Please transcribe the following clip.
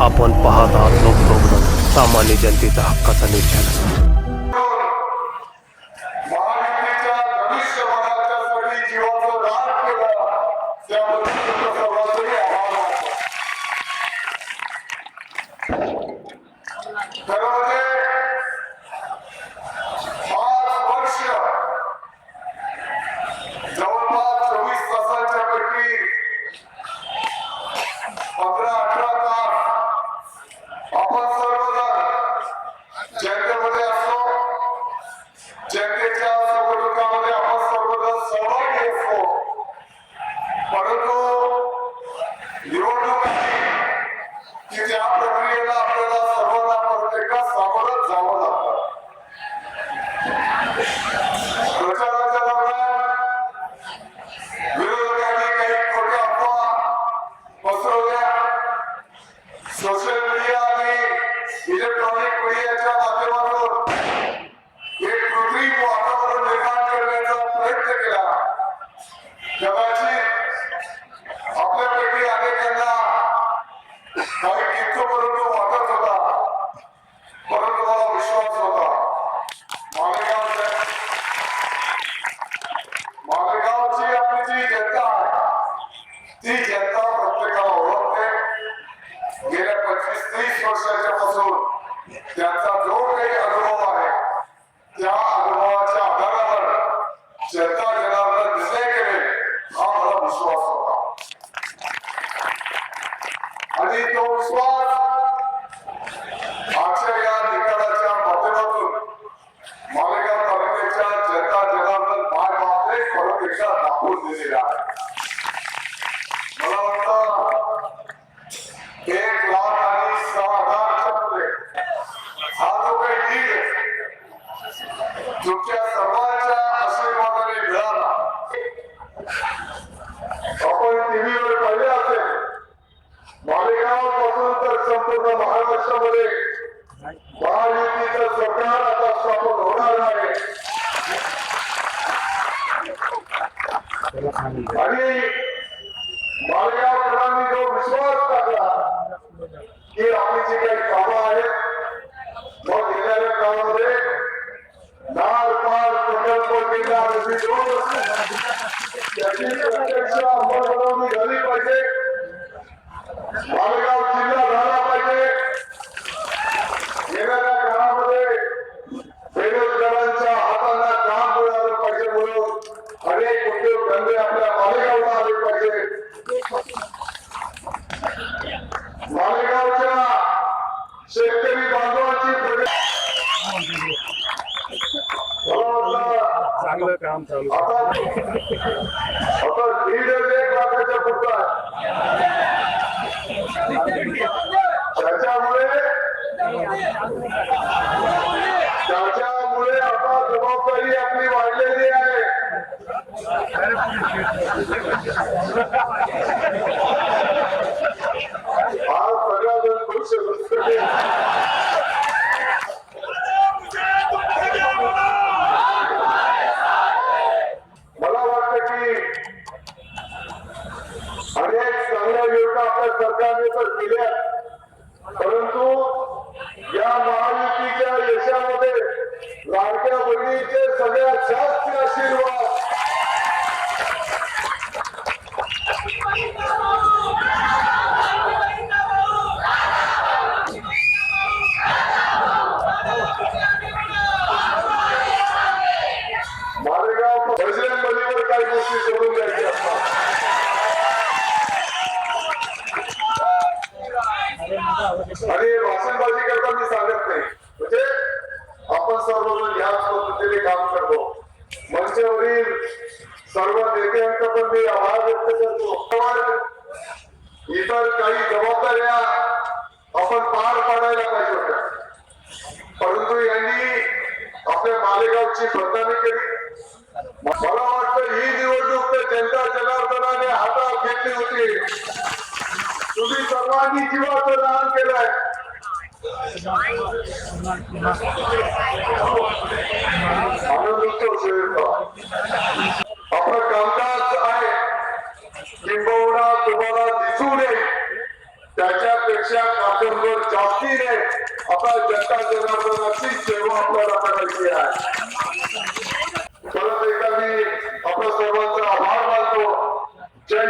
आपण पाहत आहात लोकदोगलं सामान्य जनतेचा हक्काचा न्यूज चॅनल सोशल मीडिया आणि इलेक्ट्रॉनिक मीडियाच्या माध्यमातून एक कृत्रिम वातावरण निर्माण करण्याचा प्रयत्न केला. कदाचित आपल्यापैकी अनेकांना काही किंतपर्यंत वाटत होता परंतु मला विश्वास होता मालेगाव मालेगावची आपली जी जनता आहे ती जनता प्रत्येकाला ओळखते गेल्या पंचवीस तीस वर्षाच्या पासून त्यांचा जो काही अनुभव आहे त्या अनुभवाच्या आधारावर जनता जनार्दन निर्णय केले हा मला विश्वास होता. आणि तो विश्वास आजच्या या निकालाच्या माध्यमातून मालेगाव तालुक्याच्या जनता जनार्दन माय मात्र परत एकदा दाखवून दिलेला आहे. महायुतीचं सरकार आता स्थापन होणार आहे आणि मालेगावकरांनी जो विश्वास टाकला की आपली जी काही कामं आहेत मग येणाऱ्या काळामध्ये नार पार प्रकल्प केला नदी दोन त्याची काम चालू त्याच्यामुळे त्याच्यामुळे आता जबाबदारी आपली वाढलेली आहे. सरकारने तर केल्या परंतु या महायुतीच्या यशामध्ये लाडक्या बहिणीचे सगळ्यात जास्त आशीर्वाद. मालेगाव बजरंग बलीवर काय गोष्टी करून द्या. मी आभार व्यक्त करतो. इतर काही जबाबदाऱ्या आपण पार पाडायला पाहिजे होत्या. परंतु यांनी आपल्या मालेगावची बदनामी केली. मला वाटतं ही निवडणूक तर जनता जनार्दनाने हातात घेतली होती. तुम्ही सर्वांनी जीवाचं दान केलंय. आपण कामकाज किंबहुना तुम्हाला दिसू नये. त्याच्यापेक्षा कातरभर जास्तीने आता जनता जनार्दनाची सेवा आपल्याला करायची आहे. परत एकदा मी आपल्या सर्वांचा आभार मानतो. जय